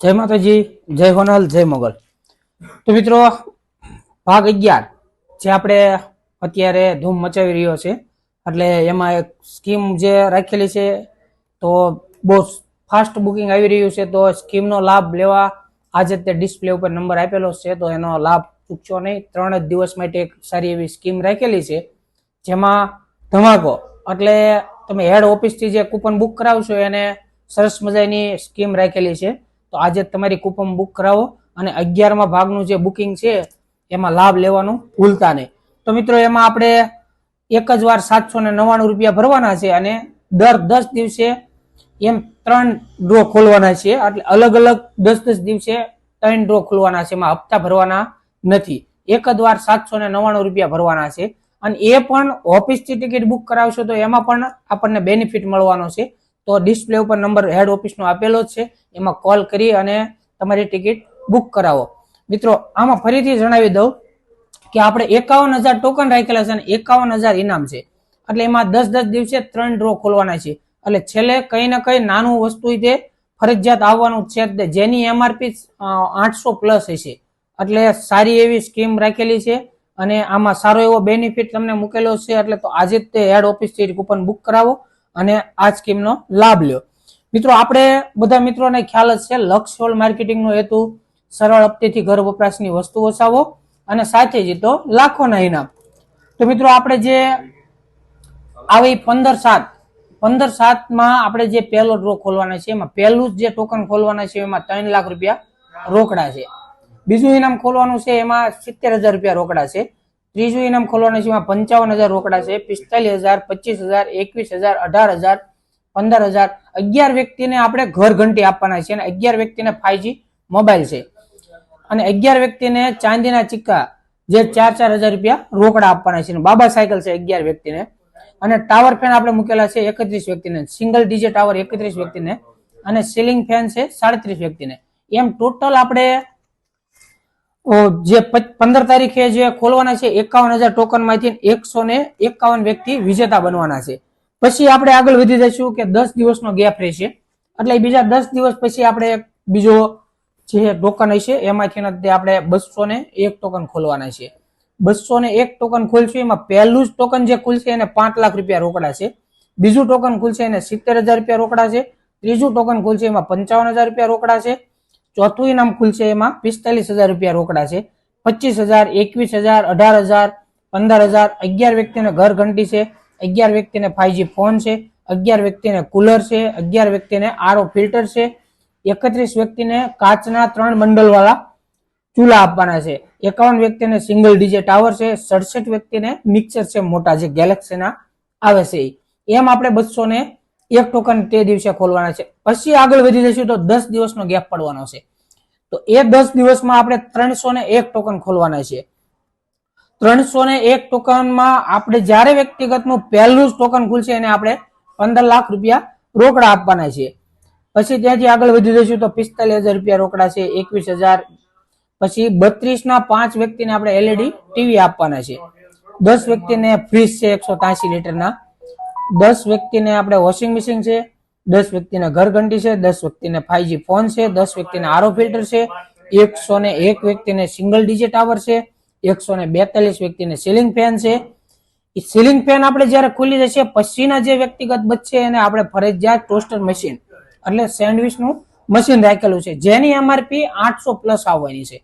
જય માતાજી, જય હોનલ, જય મોગલ. તો મિત્રો, ભાગ અગિયાર, જે આપણે અત્યારે ધૂમ મચાવી રહ્યો છે, એટલે એમાં એક સ્કીમ જે રાખેલી છે, તો બહુ ફાસ્ટ બુકિંગ આવી રહ્યું છે, તો સ્કીમનો લાભ લેવા આજે તે ડિસ્પ્લે ઉપર નંબર આપેલો છે, તો એનો લાભ ચૂકશો નહીં. ત્રણ જ દિવસ માટે એક સારી એવી સ્કીમ રાખેલી છે, જેમાં ધમાકો, એટલે તમે હેડ ઓફિસથી જે કૂપન બુક કરાવશો, એને સરસ મજાની સ્કીમ રાખેલી છે. તો આજે તમારી કૂપન બુક કરાવો અને અગિયારમાં ભાગનું જે બુકિંગ છે, એમાં લાભ લેવાનું ભૂલતા નહીં. તો મિત્રો, એમાં આપણે એક જ વાર સાતસો ને નવ્વાણું રૂપિયા ભરવાના છે અને દર દસ દિવસે એમ ત્રણ ડ્રો ખોલવાના છે. એટલે અલગ અલગ દસ દસ દિવસે ત્રણ ડ્રો ખોલવાના છે. એમાં હપ્તા ભરવાના નથી. એક જ વાર સાતસો ને નવ્વાણું રૂપિયા ભરવાના છે. અને એ પણ ઓફિસથી ટિકિટ બુક કરાવશો તો એમાં પણ આપણને બેનિફિટ મળવાનો છે. તો ડિસ્પ્લે ઉપર નંબર હેડ ઓફિસનો આપેલો છે. એમાં કોલ કરી અને તમારી ટિકિટ બુક કરાવો. મિત્રો, આમાં ફરીથી જણાવી દઉં કે આપણે એકાવન હજાર ટોકન રાખેલા છે અને એકાવન હજાર ઇનામ છે. એટલે એમાં દસ દસ દિવસે ત્રણ ડ્રો ખોલવાના છે. એટલે છેલ્લે કંઈ ને કંઈ નાનું વસ્તુ તે ફરજિયાત આવવાનું છે જેની એમઆરપી આઠસો પ્લસ હશે. એટલે સારી એવી સ્કીમ રાખેલી છે અને આમાં સારો એવો બેનિફિટ તમને મૂકેલો છે. એટલે તો આજે જ તે હેડ ઓફિસથી કૂપન બુક કરાવો. અને આ સ્કીમનો લાભ લ્યો. મિત્રો, આપણે બધા મિત્રોને ખ્યાલ જ છે લક્ષ હોલ માર્કેટિંગનો હેતુ સરળ અપતેથી ઘર વપરાશની વસ્તુઓ વસાવો અને સાથે જ તો લાખોના ઇનામ. તો મિત્રો, આપણે જે આવી પંદર સાત, પંદર સાતમાં આપણે જે પહેલો ડ્રો ખોલવાના છે, એમાં પહેલું જ જે ટોકન ખોલવાના છે, એમાં ત્રણ લાખ રૂપિયા રોકડા છે. બીજું ઇનામ ખોલવાનું છે, એમાં સિત્તેર હજાર રૂપિયા રોકડા છે. ત્રીજું ઇનામ ખોલવાનું છે, એમાં પંચાવન હજાર રોકડા છે, પિસ્તાલીસ હજાર, પચીસ હજાર, એકવીસ હજાર, અઢાર હજાર, પંદર હજાર. અગિયાર વ્યક્તિને આપણે ઘર ઘંટી આપવાના છે અને અગિયાર વ્યક્તિને ફાઈવજી મોબાઈલ છે. અને અગિયાર વ્યક્તિને ચાંદીના સિક્કા જે ચાર ચાર હજાર રૂપિયા રોકડા આપવાના છે. બાબા સાયકલ છે અગિયાર વ્યક્તિને. અને ટાવર ફેન આપણે મૂકેલા છે એકત્રીસ વ્યક્તિને. સિંગલ ડીજે ટાવર એકત્રીસ વ્યક્તિને. અને સીલિંગ ફેન છે સાડત્રીસ વ્યક્તિને. એમ ટોટલ આપણે જે પંદર તારીખે જે ખોલવાના છે, એકાવન હજાર ટોકનમાંથી એકસો ને એકાવન વ્યક્તિ વિજેતા બનવાના છે. પછી આપણે આગળ વધી જઈશું કે દસ દિવસનો ગેપ રહેશે. એટલે બીજા દસ દિવસ પછી આપણે બીજો જે ટોકન હશે, એમાંથી આપણે બસો ને એક ટોકન ખોલવાના છે. બસો ને એક ટોકન ખોલશું, એમાં પહેલું જ ટોકન જે ખુલશે એને પાંચ લાખ રૂપિયા રોકડા છે. બીજું ટોકન ખુલશે એને સિત્તેર હજાર રૂપિયા રોકડા છે. ત્રીજું ટોકન ખુલશે એમાં પંચાવન હજાર રૂપિયા રોકડા છે. ચોથું ઇનામ ખુલશે એમાં પિસ્તાલીસ હજાર રૂપિયા રોકડા છે પચીસ હજાર, એકવીસ હજાર, અઢાર હજાર, પંદર હજાર, અગિયાર વ્યક્તિને ઘર ઘંટી છે, અગિયાર વ્યક્તિને ફાઈવજી ફોન છે, અગિયાર વ્યક્તિને કુલર છે, અગિયાર વ્યક્તિને આરો ફિલ્ટર છે, એકત્રીસ વ્યક્તિને કાચના ત્રણ બંડલ વાળા ચૂલા આપવાના છે, એકાવન વ્યક્તિને સિંગલ ડીજે ટાવર છે, સડસઠ વ્યક્તિને મિક્સર છે, મોટા જે ગેલેક્સીના આવે છે એમ આપણે બસો એક ટોકન તે દિવસે ખોલવાના છે. પછી આગળ વધી જઈશું તો દસ દિવસનો ગેપ પડવાનો છે. તો એ દસ દિવસમાં આપણે ત્રણસો ને એક ટોકન ખોલવાના છે. ત્રણસો એક ટોકનમાં આપણે જ્યારે વ્યક્તિગતનું પહેલું જ ટોકન ખુલશે એને આપણે પંદર લાખ રૂપિયા રોકડા આપવાના છે. પછી ત્યાંથી આગળ વધી જઈશું તો પિસ્તાલીસ હજાર રૂપિયા રોકડા છે, એકવીસ હજાર. પછી બત્રીસ ના પાંચ વ્યક્તિને આપણે એલઈડી, ટીવી આપવાના છે. દસ વ્યક્તિને ફ્રીજ છે એકસો ત્યાસી લીટરના. દસ વ્યક્તિને આપણે વોશિંગ મશીન છે, દસ વ્યક્તિને ઘર ઘંટી છે, દસ વ્યક્તિને ફાઈવજી ફોન છે, દસ વ્યક્તિને આરો ફિલ્ટર છે એકસો ને એક વ્યક્તિને સિંગલ ડીજે ટાવર છે એકસો બેતાલીસ વ્યક્તિને સીલિંગ ફેન છે. સીલિંગ ફેન આપણે જ્યારે ખુલી જશે, પછીના જે વ્યક્તિગત બચશે એને આપણે ફરજિયાત ટોસ્ટર મશીન એટલે સેન્ડવિચનું મશીન રાખેલું છે. જેની એમઆરપી આઠસો પ્લસ આવવાની છે.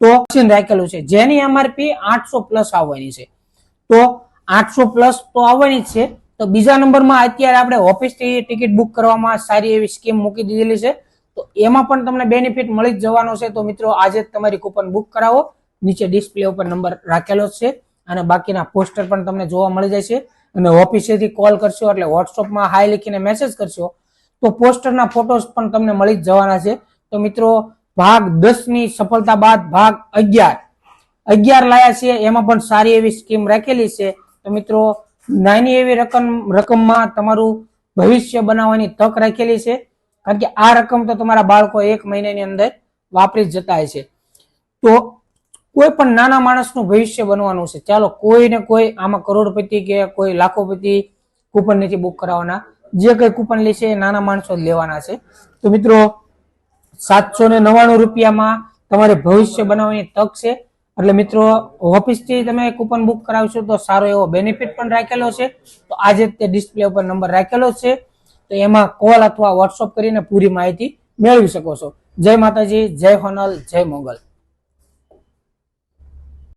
તો મશીન રાખેલું છે. જેની એમઆરપી આઠસો પ્લસ આવવાની છે. તો આઠસો પ્લસ તો આવવાની જ છે. તો બીજા નંબરમાં અત્યારે આપણે ઓફિસથી ટિકિટ બુક કરવામાં સારી એવી સ્કીમ મૂકી દીધેલી છે. તો એમાં પણ તમને બેનિફિટ મળી જ જવાનો છે. તો મિત્રો, આજે જ તમારી કૂપન બુક કરાવો. નીચે ડિસ્પ્લે ઉપર નંબર રાખેલો છે. અને બાકીના પોસ્ટર પણ તમને જોવા મળી જશે અને ઓફિસેથી કોલ કરશો એટલે વોટ્સઅપમાં હાય લખીને મેસેજ કરશો, તો પોસ્ટરના ફોટોસ પણ તમને મળી જ જવાના છે. તો મિત્રો, ભાગ દસની સફળતા બાદ ભાગ અગિયાર. અગિયાર લાયા છે. એમાં પણ સારી એવી સ્કીમ રાખેલી છે. તો મિત્રો નાની એવી રકમ, રકમમાં તમારું ભવિષ્ય બનાવવાની તક રાખેલી છે. કારણ કે આ રકમ તો તમારા બાળકો એક મહિનાની અંદર વાપરી જતા હોય છે. તો કોઈ પણ નાના માણસનું ભવિષ્ય બનવાનું છે. ચાલો, કોઈ ને કોઈ આમાં કરોડપતિ કે કોઈ લાખોપતિ કૂપન નથી બુક કરાવવાના. જે કઈ કૂપન લેશે એ નાના માણસો લેવાના છે. તો મિત્રો, સાતસો ને નવ્વાણું રૂપિયામાં તમારે ભવિષ્ય બનાવવાની તક છે. એટલે મિત્રો, ઓફિસથી તમે કૂપન બુક કરાવશો તો સારો એવો બેનિફિટ પણ રાખેલો છે. તો આજે તે ડિસ્પ્લે ઉપર નંબર રાખેલો છે. તો એમાં કોલ અથવા વોટ્સઅપ કરીને પૂરી માહિતી મેળવી શકો છો. જય માતાજી, જય હોનલ, જય મોગલ.